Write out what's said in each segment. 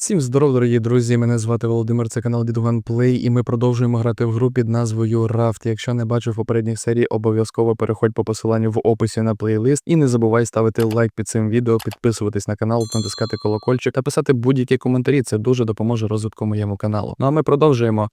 Всім здоров, дорогі друзі! Мене звати Володимир, це канал Дідуган Плей, і ми продовжуємо грати в гру під назвою Raft. Якщо не бачив попередніх серій, обов'язково переходь по посиланню в описі на плейлист. І не забувай ставити лайк під цим відео, підписуватись на канал, натискати колокольчик та писати будь-які коментарі. Це дуже допоможе розвитку моєму каналу. Ну а ми продовжуємо.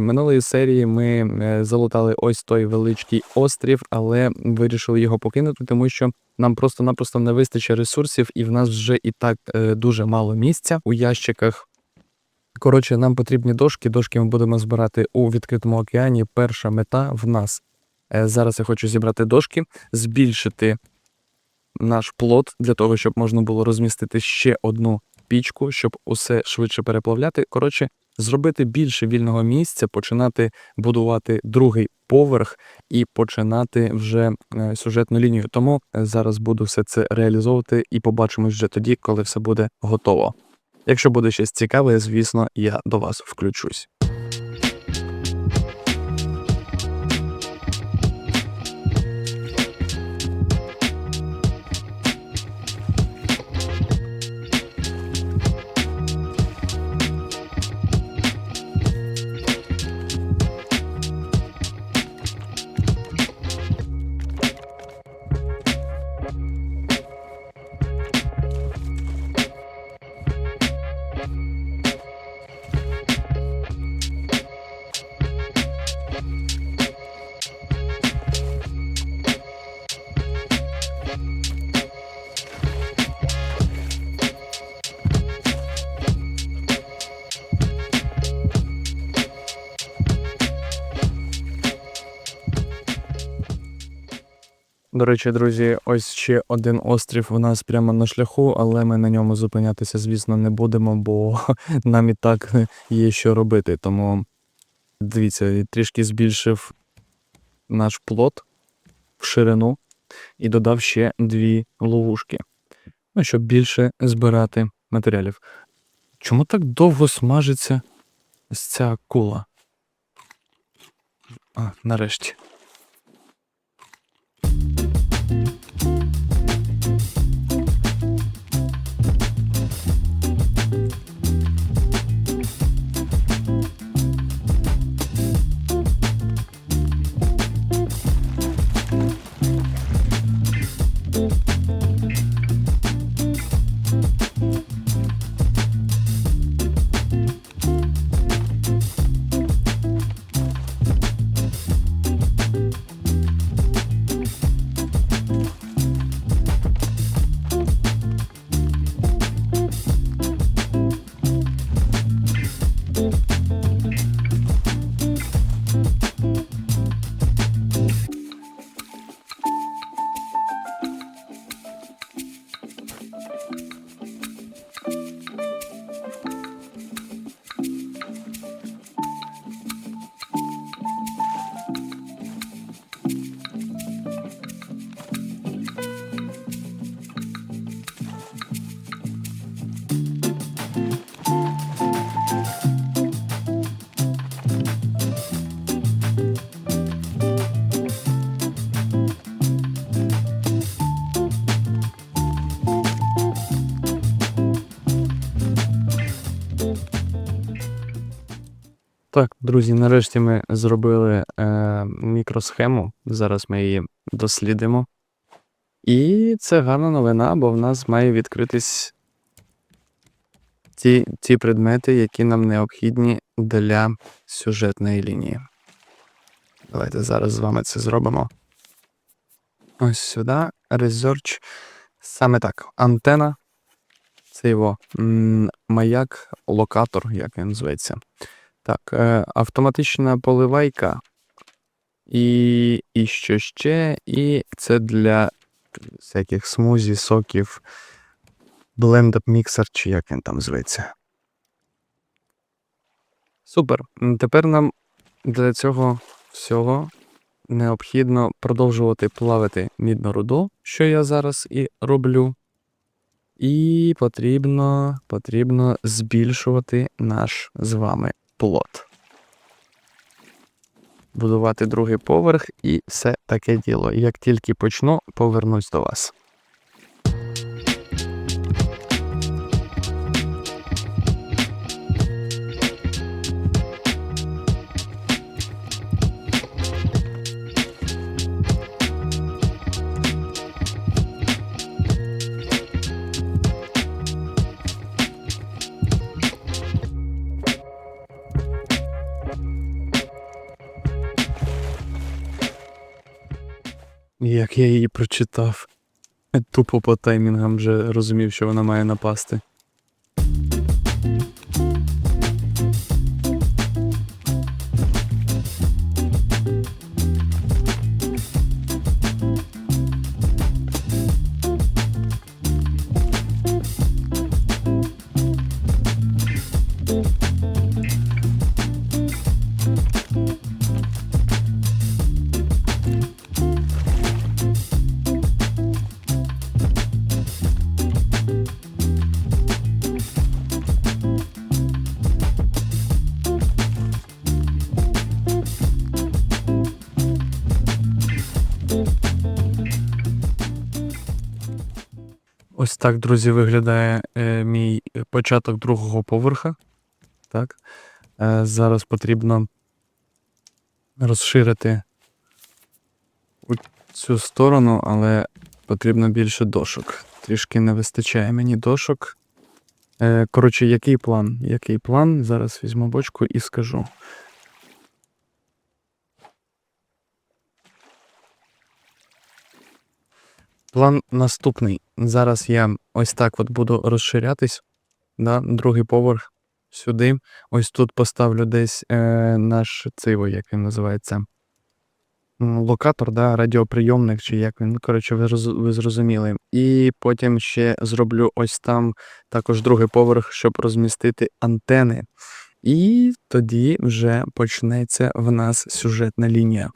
Минулої серії ми е, залутали ось той величкий острів, але вирішили його покинути, тому що нам просто-напросто не вистачить ресурсів, і в нас вже і так е, дуже мало місця у ящиках. Коротше, нам потрібні дошки. Дошки ми будемо збирати у відкритому океані. Перша мета в нас. Е, зараз я хочу зібрати дошки, збільшити наш плот для того, щоб можна було розмістити ще одну пічку, щоб усе швидше переплавляти. Коротше, зробити більше вільного місця, починати будувати другий поверх і починати вже е, сюжетну лінію. Тому е, зараз буду все це реалізовувати і побачимось вже тоді, коли все буде готово. Якщо буде щось цікаве, звісно, я до вас включусь. До речі, друзі, ось ще один острів у нас прямо на шляху, але ми на ньому зупинятися, звісно, не будемо, бо нам і так є що робити. Тому дивіться, трішки збільшив наш плот в ширину і додав ще дві ловушки, ну, щоб більше збирати матеріалів. Чому так довго смажиться ця кула? А, нарешті. Друзі, нарешті ми зробили е, мікросхему. Зараз ми її дослідимо. І це гарна новина, бо в нас має відкритись ті, ті предмети, які нам необхідні для сюжетної лінії. Давайте зараз з вами це зробимо. Ось сюди. Research. Саме так. Антена. Це його м, маяк, локатор, як він зветься. Так, е, автоматична поливайка. І, і що ще? І це для всяких смузі, соків, блендап міксер, чи як він там зветься. Супер. Тепер нам для цього всього необхідно продовжувати плавити мідну руду, що я зараз і роблю. І потрібно, потрібно збільшувати наш з вами плот. Будувати другий поверх і все таке діло. Як тільки почну, повернусь до вас. Як я її прочитав. Тупо по таймінгам вже розумів, що вона має напасти. Так, друзі, виглядає е, мій початок другого поверха. Так. Е, зараз потрібно розширити цю сторону, але потрібно більше дошок. Трішки не вистачає мені дошок. Е, коротше, який план? Який план? Зараз візьму бочку і скажу. План наступний. Зараз я ось так от буду розширятись. Да, другий поверх сюди. Ось тут поставлю десь е, наш цей, як він називається. Локатор, да, радіоприйомник, чи як він. Коротше, ви, ви зрозуміли. І потім ще зроблю ось там також другий поверх, щоб розмістити антени. І тоді вже почнеться в нас сюжетна лінія.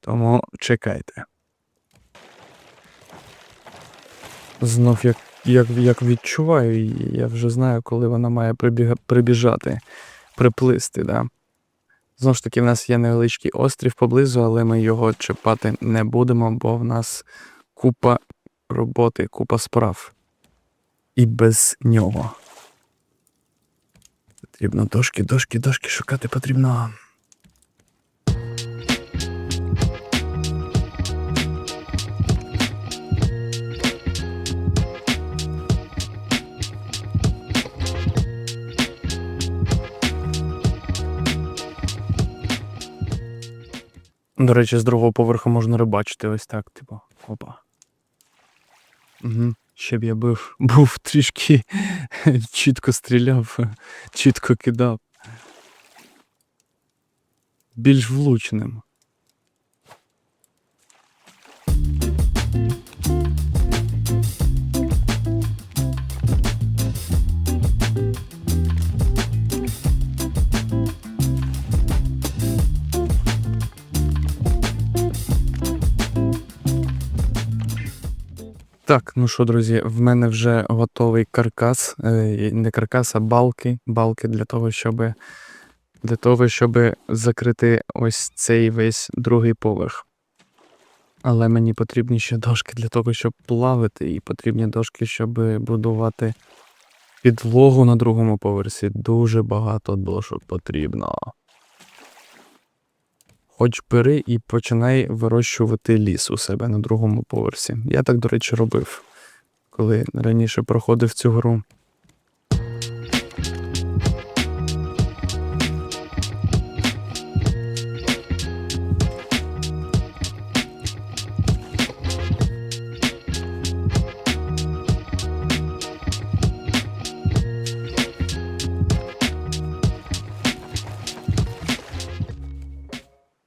Тому чекайте. Знов як, як, як відчуваю її, я вже знаю, коли вона має прибіга, прибіжати, приплисти. Да? Знову ж таки, в нас є невеличкий острів поблизу, але ми його чіпати не будемо, бо в нас купа роботи, купа справ. І без нього. Потрібно дошки, дошки, дошки шукати потрібно. До речі, з другого поверху можна рибачити ось так, типу. Опа. Угу. Ще б я був, був трішки чітко стріляв, чітко кидав. Більш влучним. Ну що, друзі, в мене вже готовий каркас, е, не каркас, а балки. Балки для того, щоб для того, щоб закрити ось цей весь другий поверх. Але мені потрібні ще дошки для того, щоб плавати, і потрібні дошки, щоб будувати підлогу на другому поверсі. Дуже багато дошок потрібно. Хоч бери і починай вирощувати ліс у себе на другому поверсі. Я так, до речі, робив, коли раніше проходив цю гру.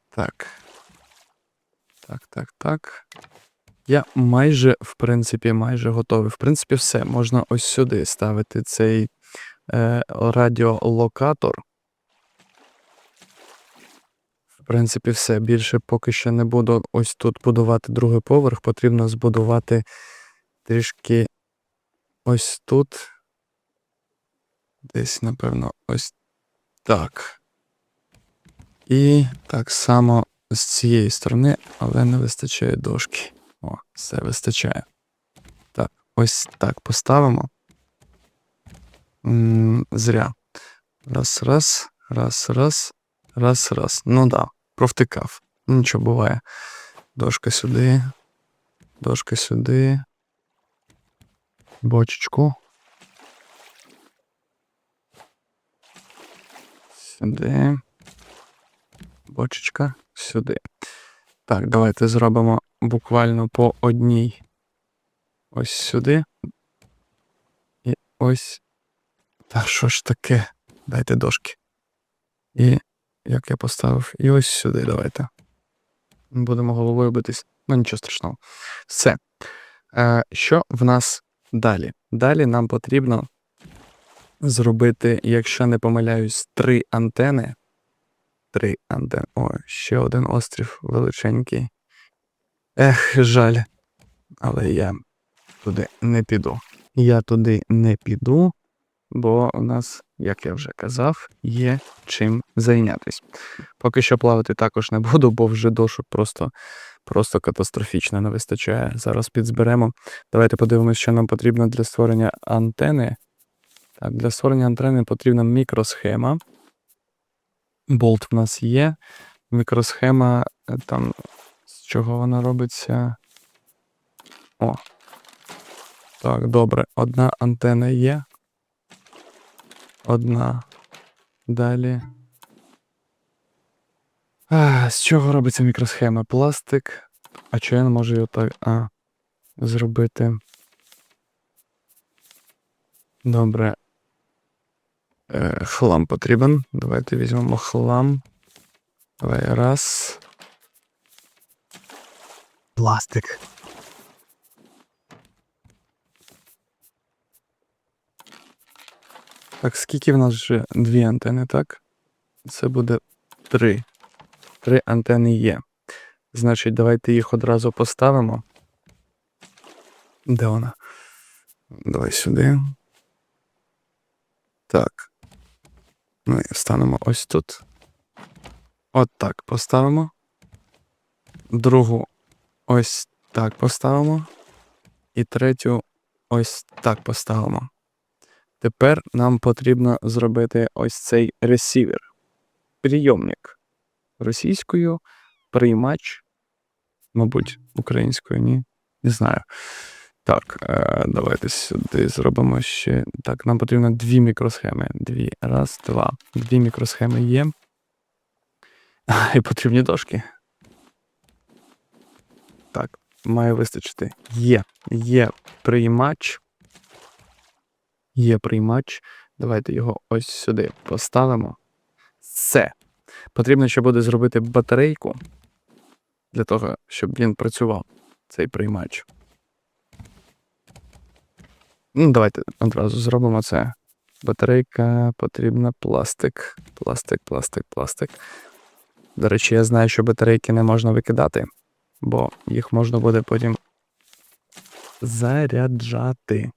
Так. Так, так, так. Я майже, в принципі, майже готовий. В принципі, все. Можна ось сюди ставити цей е, радіолокатор. В принципі, все. Більше поки що не буду ось тут будувати другий поверх. Потрібно збудувати трішки ось тут. Десь, напевно, ось так. І так само з цієї сторони, але не вистачає дошки. О, все вистачає. Так, ось так поставимо. М, зря. Раз, раз, раз, раз, раз, раз. Ну да, провтикав. Нічого буває. Дошка сюди. Дошка сюди. Бочечку. Сюди. Бочечка сюди. Так, давайте зробимо буквально по одній. Ось сюди. І ось. Та що ж таке? Дайте дошки. І як я поставив? І ось сюди давайте. Будемо головою битись. Ну, нічого страшного. Все. Е, що в нас далі? Далі нам потрібно зробити, якщо не помиляюсь, три антени. Три антени. О, ще один острів величенький. Ех, жаль. Але я туди не піду. Я туди не піду, бо у нас, як я вже казав, є чим зайнятись. Поки що плавати також не буду, бо вже дошок просто, просто катастрофічно не вистачає. Зараз підзберемо. Давайте подивимося, що нам потрібно для створення антени. Так, для створення антени потрібна мікросхема. Болт в нас є. Мікросхема, е, там, чого вона робиться? О. Так, добре. Одна антена є. Одна. Далі. А, з чого робиться мікросхема? Пластик. А чи я не можу його так. А, зробити. Добре. Е, хлам потрібен. Давайте візьмемо хлам. Давай раз. Пластик. Так, скільки в нас вже дві антени, так? Це буде три. Три антени є. Значить, давайте їх одразу поставимо. Де вона? Давай сюди. Так. І встанемо ось тут. От так поставимо. Другу ось так поставимо. І третю ось так поставимо. Тепер нам потрібно зробити ось цей ресівер. Прийомник. Російською приймач. Мабуть, українською, ні. Не знаю. Так, е, давайте сюди зробимо ще. Так, нам потрібно дві мікросхеми. Дві. Раз, два. Дві мікросхеми є. І потрібні дошки. Має вистачити. Є. Є приймач. Є приймач. Давайте його ось сюди поставимо. Все. Потрібно ще буде зробити батарейку для того, щоб він працював, цей приймач. Ну, давайте одразу зробимо це. Батарейка потрібна пластик. Пластик, пластик, пластик. До речі, я знаю, що батарейки не можна викидати, бо їх можна буде потім заряджати.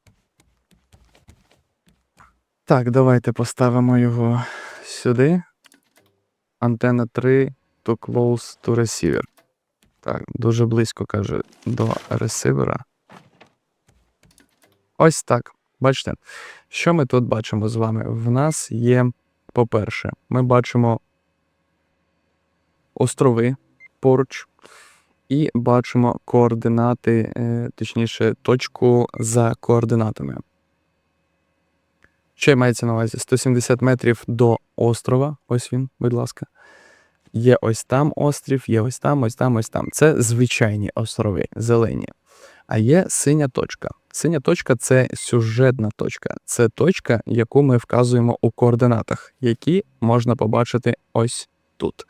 Так, давайте поставимо його сюди. Антенна 3 to close to receiver. Так, дуже близько каже до ресивера. Ось так. Бачите, що ми тут бачимо з вами? В нас є, по-перше, ми бачимо острови поруч, і бачимо координати, е, точніше, точку за координатами. Що мається на увазі? 170 метрів до острова. Ось він, будь ласка. Є ось там острів, є ось там, ось там, ось там. Це звичайні острови, зелені. А є синя точка. Синя точка це сюжетна точка. Це точка, яку ми вказуємо у координатах, які можна побачити ось тут.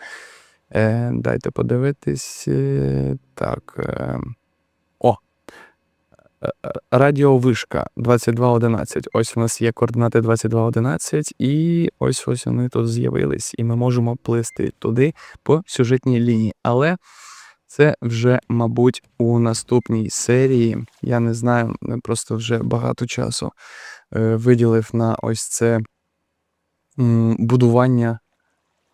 Е, Дайте подивитись. Е, так. Е, о. Е, Радіовишка 2211. Ось у нас є координати 2211, і ось ось вони тут з'явились. І ми можемо плисти туди по сюжетній лінії. Але це вже, мабуть, у наступній серії. Я не знаю, просто вже багато часу виділив на ось це будування.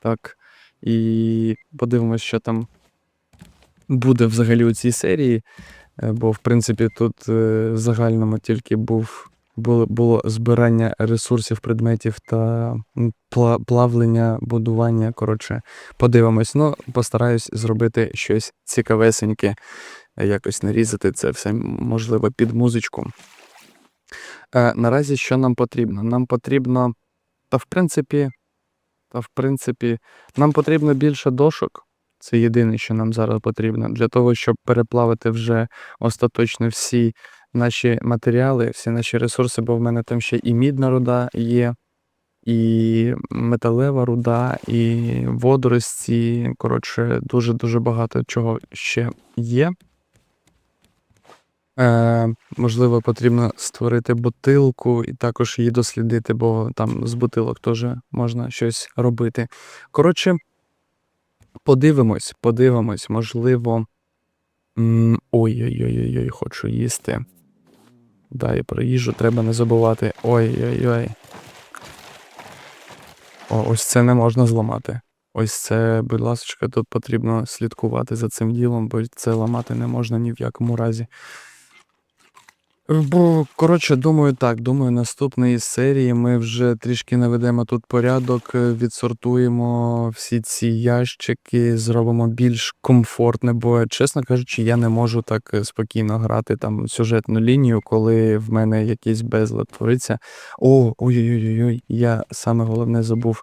Так. І подивимось, що там буде взагалі у цій серії. Е, Бо, в принципі, тут е, в загальному тільки був, було, було збирання ресурсів, предметів та плавлення, будування. Коротше, подивимось. Ну, постараюсь зробити щось цікавесеньке, е, якось нарізати це все, можливо, під музичку. Наразі що нам потрібно? Нам потрібно, та в принципі, та в принципі, нам потрібно більше дошок. Це єдине, що нам зараз потрібно для того, щоб переплавити вже остаточно всі наші матеріали, всі наші ресурси, бо в мене там ще і мідна руда є, і металева руда, і водорості. Коротше, дуже-дуже багато чого ще є. Можливо, потрібно створити бутилку і також її дослідити, бо там з бутилок теж можна щось робити. Коротше, подивимось, подивимось, можливо. Ой-ой-ой, хочу їсти. Да, і про їжу треба не забувати. Ой-ой-ой. О, ось це не можна зламати. Ось це, будь ласка, тут потрібно слідкувати за цим ділом, бо це ламати не можна ні в якому разі. Бо, коротше, думаю, так. Думаю, наступної серії ми вже трішки наведемо тут порядок, е, відсортуємо всі ці ящики, зробимо більш комфортне, бо, чесно кажучи, я не можу так е, спокійно грати там сюжетну лінію, коли в мене якийсь безлад твориться. О, ой-ой-ой, я саме головне забув.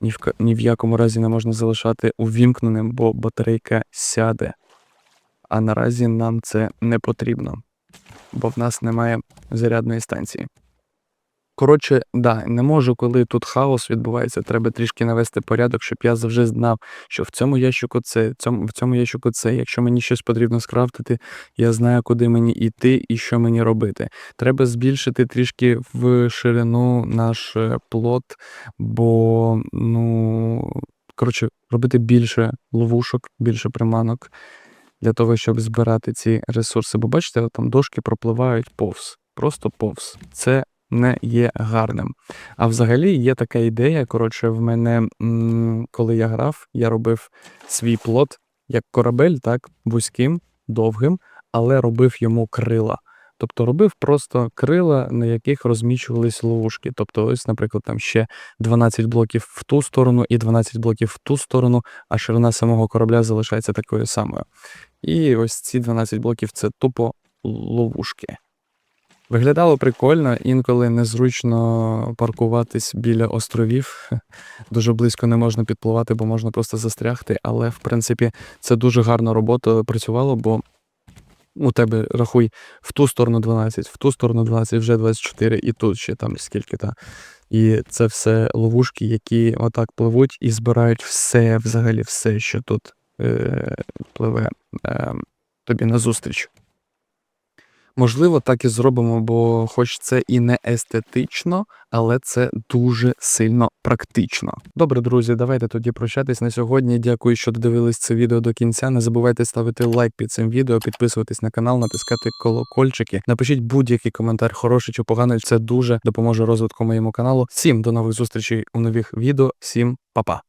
Ні в, ні в якому разі не можна залишати увімкненим, бо батарейка сяде. А наразі нам це не потрібно бо в нас немає зарядної станції. Коротше, да, не можу, коли тут хаос відбувається, треба трішки навести порядок, щоб я завжди знав, що в цьому ящику це, в цьому, ящику це. Якщо мені щось потрібно скрафтити, я знаю, куди мені йти і що мені робити. Треба збільшити трішки в ширину наш е, плот, бо, ну, коротше, робити більше ловушок, більше приманок для того, щоб збирати ці ресурси. Бо бачите, там дошки пропливають повз, просто повз. Це не є гарним. А взагалі є така ідея. Коротше, в мене, коли я грав, я робив свій плот як корабель, так, вузьким, довгим, але робив йому крила. Тобто робив просто крила, на яких розміщувались ловушки. Тобто, ось, наприклад, там ще 12 блоків в ту сторону і 12 блоків в ту сторону, а ширина самого корабля залишається такою самою. І ось ці 12 блоків це тупо ловушки. Виглядало прикольно, інколи незручно паркуватись біля островів. Дуже близько не можна підпливати, бо можна просто застрягти. Але в принципі це дуже гарна робота працювало, бо у тебе рахуй в ту сторону 12, в ту сторону 12, вже 24, і тут ще там скільки та. І це все ловушки, які отак пливуть і збирають все, взагалі, все, що тут е, пливе е, тобі назустріч. Можливо, так і зробимо, бо хоч це і не естетично, але це дуже сильно практично. Добре, друзі, давайте тоді прощатись на сьогодні. Дякую, що додивились це відео до кінця. Не забувайте ставити лайк під цим відео, підписуватись на канал, натискати колокольчики. Напишіть будь-який коментар, хороший чи поганий. Це дуже допоможе розвитку моєму каналу. Всім до нових зустрічей у нових відео. Всім па-па!